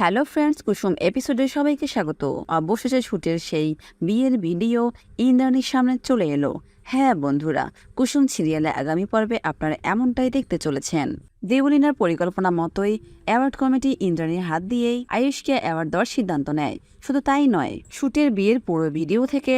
Hello friends কুসুম এপিসোডে সবাইকে স্বাগত। অবশেষে শুটের সেই বিয়ের ভিডিও ইন্দ্রাণীর সামনে চলে এলো। হ্যাঁ বন্ধুরা, কুসুম সিরিয়ালে আগামী পর্বে আপনারা এমনটাই দেখতে চলেছেন। দেবলিনার পরিকল্পনা মতোই অ্যাওয়ার্ড কমিটি ইন্দ্রাণীর হাত দিয়েই আয়ুষকে অ্যাওয়ার্ড দেওয়ার সিদ্ধান্ত নেয়। শুধু তাই নয় শুটের বিয়ের পুরো ভিডিও থেকে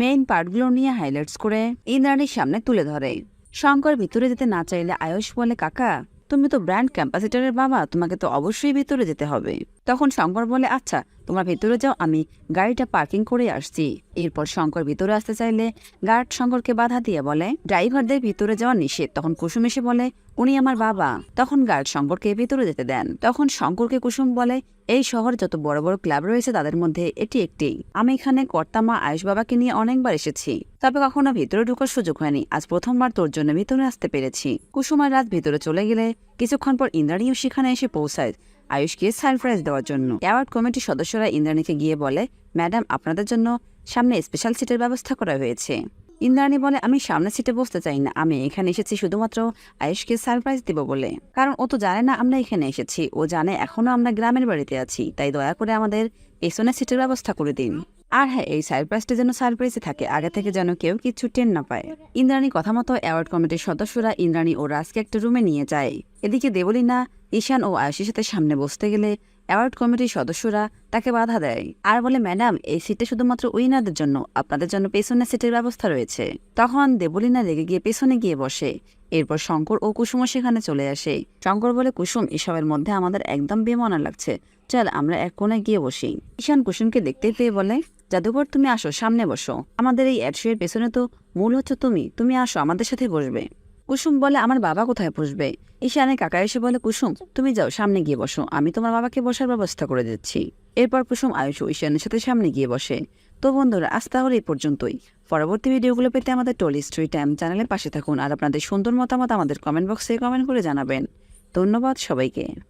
মেইন পার্টগুলো নিয়ে হাইলাইটস করে ইন্দ্রাণীর সামনে তুলে ধরে। শঙ্কর ভিতরে যেতে না চাইলে আয়ুষ বলে, কাকা তুমি তো ব্র্যান্ড ক্যাম্পাসিটারের বাবা, তোমাকে তো অবশ্যই ভিতরে যেতে হবে। তখন শঙ্কর বলে আচ্ছা তোমরা ভিতরে যাও, আমি গাড়িটা পার্কিং করে আসছি। এরপর শঙ্কর ভিতরে আসতে চাইলে গার্ড শঙ্করকে বাধা দিয়ে বলে ড্রাইভারদের ভিতরে যাওয়া নিষেধ। তখন কুসুম এসে বলে, উনি আমার বাবা। তখন গার্ড শঙ্করকে ভিতরে যেতে দেন। তখন শঙ্করকে কুসুম বলে, এই শহরে যত বড় বড় ক্লাব রয়েছে, তাদের মধ্যে এটি একটি। আমি এখানে কর্তামা আয়ুষ বাবাকে নিয়ে অনেকবার এসেছি। তবে কখনো ভিতরে ঢোকার সুযোগ হয়নি। আজ প্রথমবার তোর জন্য ভিতরে আসতে পেরেছি। কুসুম আর রাত ভিতরে চলে গেলে কিছুক্ষণ পর ইন্দ্রাণীও সেখানে এসে পৌঁছায়। আয়ুষকে সারপ্রাইজ দেওয়ার জন্য। অ্যাওয়ার্ড কমিটির সদস্যরা ইন্দ্রাণীকে গিয়ে বলে, ম্যাডাম, আপনাদের জন্য সামনে স্পেশাল সিটের ব্যবস্থা করা হয়েছে। ইন্দ্রাণী বলে, আমি সামনে সিটে বসতে চাই না। আমি এখানে এসেছি শুধুমাত্র আয়ুষকে সারপ্রাইজ দিব বলে। কারণ ও তো জানে না আমরা এখানে এসেছি। ও জানে এখনও আমরা গ্রামের বাড়িতে আছি। তাই দয়া করে আমাদের পেছনে সিটের ব্যবস্থা করে দিন। আর হ্যাঁ এই সারপ্রাইজটা যেন সারপ্রাইজে থাকে, আগে থেকে যেন কেউ কিছু টেন না পায়। ইন্দ্রাণী কথা মতো অ্যাওয়ার্ড কমিটির সদস্যরা ইন্দ্রাণী ও রাজকে একটা রুমে নিয়ে যায়। এদিকে দেবলীনা, ঈশান ও আয়ুষের সাথে সামনে বসতে গেলে অ্যাওয়ার্ড কমিটির সদস্যরা তাকে বাধা দেয়। আর বলে ম্যাডাম এই সিটে শুধুমাত্র উইনারদের জন্য, আপনাদের জন্য পেছনের সিটের ব্যবস্থা রয়েছে। তখন দেবলীনা রেগে গিয়ে পেছনে গিয়ে বসে। এরপর শঙ্কর ও কুসুমও সেখানে চলে আসে। শঙ্কর বলে, কুসুম, এসবের মধ্যে আমাদের একদম বেমনা লাগছে। চল, আমরা এক কোণে গিয়ে বসি। ঈশান কুসুমকে দেখতে পেয়ে বলে জাদুকর তুমি আসো, সামনে বসো। আমাদের এই অ্যাডশোয়ের পেছনে তো মূল হচ্ছে তুমি। তুমি আসো, আমাদের সাথে বসবে। কুসুম বলে, আমার বাবা কোথায় বসবে? ঈশানের কাকা এসে বলে, কুসুম, তুমি যাও, সামনে গিয়ে বসো। আমি তোমার বাবাকে বসার ব্যবস্থা করে দিচ্ছি। এরপর কুসুম, আয়ুষ ঈশানের সাথে সামনে গিয়ে বসে। তো বন্ধুরা, আজ তাহলে এই পর্যন্তই। পরবর্তী ভিডিওগুলো পেতে আমাদের টলি স্টোরি টাইম চ্যানেলের পাশে থাকুন। আর আপনাদের সুন্দর মতামত আমাদের কমেন্ট বক্সে কমেন্ট করে জানাবেন। ধন্যবাদ সবাইকে।